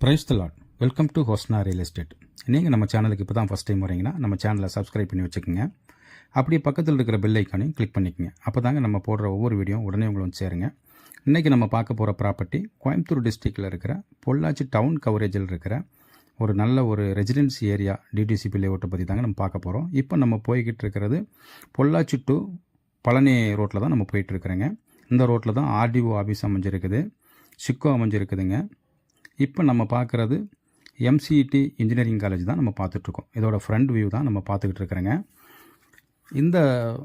Price the lot welcome to Hosna real estate நீங்கள் நம்ம சேனலுக்கு இப்போ தான் ஃபஸ்ட் டைம் வரீங்கன்னா நம்ம சேனலை சப்ஸ்கிரைப் பண்ணி வச்சுக்கோங்க. அப்படியே பக்கத்தில் இருக்கிற பெல் ஐக்கானையும் கிளிக் பண்ணிக்கோங்க. அப்போ தாங்க நம்ம போடுற ஒவ்வொரு வீடியோ உடனே உங்களை வந்து சேருங்க. இன்றைக்கி நம்ம பார்க்க போகிற ப்ராப்பர்ட்டி கோயம்புத்தூர் டிஸ்ட்ரிக்டில் இருக்கிற பொள்ளாச்சி டவுன் கவரேஜில் இருக்கிற ஒரு நல்ல ஒரு ரெசிடென்சி ஏரியா டிடிசிபி லேஅவுட்டை பற்றி தாங்க நம்ம பார்க்க போகிறோம் இப்போ நம்ம போய்கிட்டு இருக்கிறது பொள்ளாச்சி டு பழனி ரோட்டில் தான் நம்ம போயிட்டுருக்குறேங்க இந்த ரோட்டில் தான் ஆர்டிஓ ஆஃபீஸ் அமைஞ்சிருக்குது. சிக்கோ அமைஞ்சிருக்குதுங்க. இப்போ நம்ம பார்க்குறது எம்சிஇடி இன்ஜினியரிங் காலேஜ் தான் நம்ம பார்த்துட்ருக்கோம். இதோட ஃப்ரண்ட் வியூ தான் நம்ம பார்த்துக்கிட்டு இருக்கிறேங்க இந்த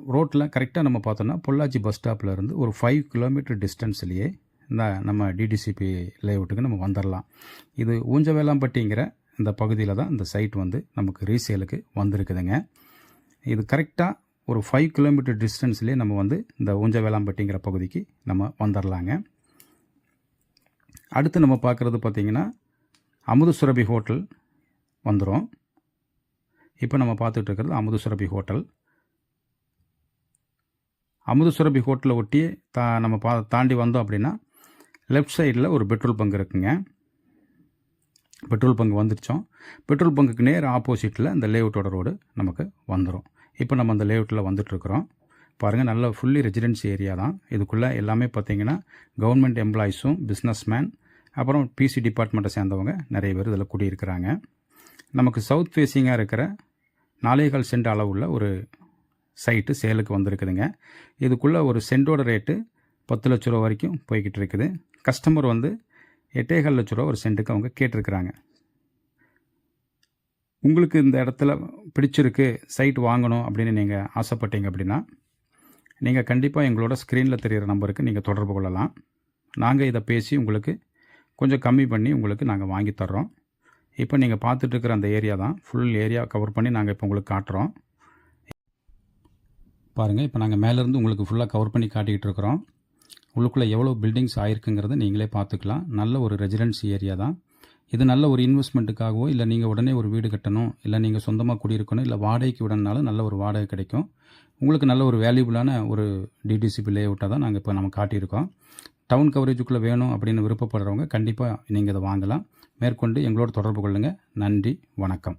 ரோட்டில் கரெக்டாக நம்ம பார்த்தோன்னா பொள்ளாச்சி பஸ் ஸ்டாப்பில் இருந்து ஒரு ஃபைவ் கிலோமீட்டர் டிஸ்டன்ஸ்லேயே இந்த நம்ம டிடிசிபி லேஅவுட்டுக்கு நம்ம வந்துடலாம் இது ஊஞ்சவேலாம்பட்டிங்கிற இந்த பகுதியில் தான் இந்த சைட் வந்து நமக்கு ரீசேலுக்கு வந்திருக்குதுங்க. இது கரெக்டாக ஒரு ஃபைவ் கிலோமீட்டர் டிஸ்டன்ஸ்லேயே நம்ம வந்து இந்த ஊஞ்சவேலாம்பட்டிங்கிற பகுதிக்கு நம்ம வந்துடலாங்க அடுத்து நம்ம பார்க்குறது பார்த்திங்கன்னா அமுது சுரபி ஹோட்டல் வந்துடும் இப்போ நம்ம பார்த்துட்டு இருக்கிறது அமுது சுரபி ஹோட்டல். அமுது சுரபி ஹோட்டலை ஒட்டி தா நம்ம பா தாண்டி வந்தோம் அப்படின்னா லெஃப்ட் சைடில் ஒரு பெட்ரோல் பங்க் இருக்குங்க. பெட்ரோல் பங்க் வந்துருச்சோம். பெட்ரோல் பங்குக்கு நேர் ஆப்போசிட்டில் இந்த லேஅவுட்டோட ரோடு நமக்கு வந்துடும் இப்போ நம்ம அந்த லேஅவுட்டில் வந்துட்டுருக்குறோம் பாருங்கள் நல்ல ஃபுல்லி ரெசிடென்சி ஏரியா தான். இதுக்குள்ளே எல்லாமே பார்த்திங்கன்னா கவர்மெண்ட் எம்ப்ளாயிஸும் பிஸ்னஸ்மேன் அப்புறம் பிசி டிபார்ட்மெண்ட்டை சேர்ந்தவங்க நிறைய பேர் இதில் குடியிருக்கிறாங்க. நமக்கு சவுத் ஃபேஸிங்காக இருக்கிற நாலேகால் சென்ட் அளவுள்ள ஒரு சைட்டு சேலுக்கு வந்திருக்குதுங்க. இதுக்குள்ளே ஒரு சென்டோட ரேட்டு பத்து லட்ச ரூபா வரைக்கும் போய்கிட்டு இருக்குது. கஸ்டமர் வந்து எட்டேகால் லட்ச ரூபா ஒரு சென்ட்டுக்கு அவங்க கேட்டிருக்கிறாங்க. உங்களுக்கு இந்த இடத்துல பிடிச்சிருக்கு சைட் வாங்கணும் அப்படின்னு நீங்கள் ஆசைப்பட்டீங்க அப்படின்னா நீங்கள் கண்டிப்பாக எங்களோட ஸ்க்ரீனில் தெரிகிற நம்பருக்கு நீங்கள் தொடர்பு கொள்ளலாம். நாங்கள் இதை பேசி உங்களுக்கு கொஞ்சம் கம்மி பண்ணி உங்களுக்கு நாங்கள் வாங்கி தர்றோம். இப்போ நீங்கள் பார்த்துட்ருக்கிற அந்த ஏரியா தான். ஃபுல் ஏரியா கவர் பண்ணி நாங்கள் இப்போ உங்களுக்கு காட்டுறோம். பாருங்கள் இப்போ நாங்கள் மேலேருந்து உங்களுக்கு ஃபுல்லாக கவர் பண்ணி காட்டிக்கிட்டு இருக்கிறோம் உள்ளுக்குள்ளே எவ்வளோ பில்டிங்ஸ் ஆயிருக்குங்கிறத நீங்களே பார்த்துக்கலாம் நல்ல ஒரு ரெசிடென்சி ஏரியா தான். இது நல்ல ஒரு இன்வெஸ்ட்மெண்ட்டுக்காகவோ இல்லை நீங்கள் உடனே ஒரு வீடு கட்டணும் இல்லை நீங்கள் சொந்தமாக குடியிருக்கணும் இல்லை வாடகைக்கு விடனாலும் நல்ல ஒரு வாடகை கிடைக்கும். உங்களுக்கு நல்ல ஒரு வேல்யூபிளான ஒரு டிடிசிபி லே அவுட்டாக தான் நாங்கள் இப்போ நம்ம காட்டியிருக்கோம். டவுன் கவரேஜுக்குள்ளே வேணும் அப்படின்னு விருப்பப்படுறவங்க கண்டிப்பாக நீங்கள் இதை வாங்கலாம். மேற்கொண்டு எங்களோட தொடர்பு கொள்ளுங்கள் நன்றி வணக்கம்.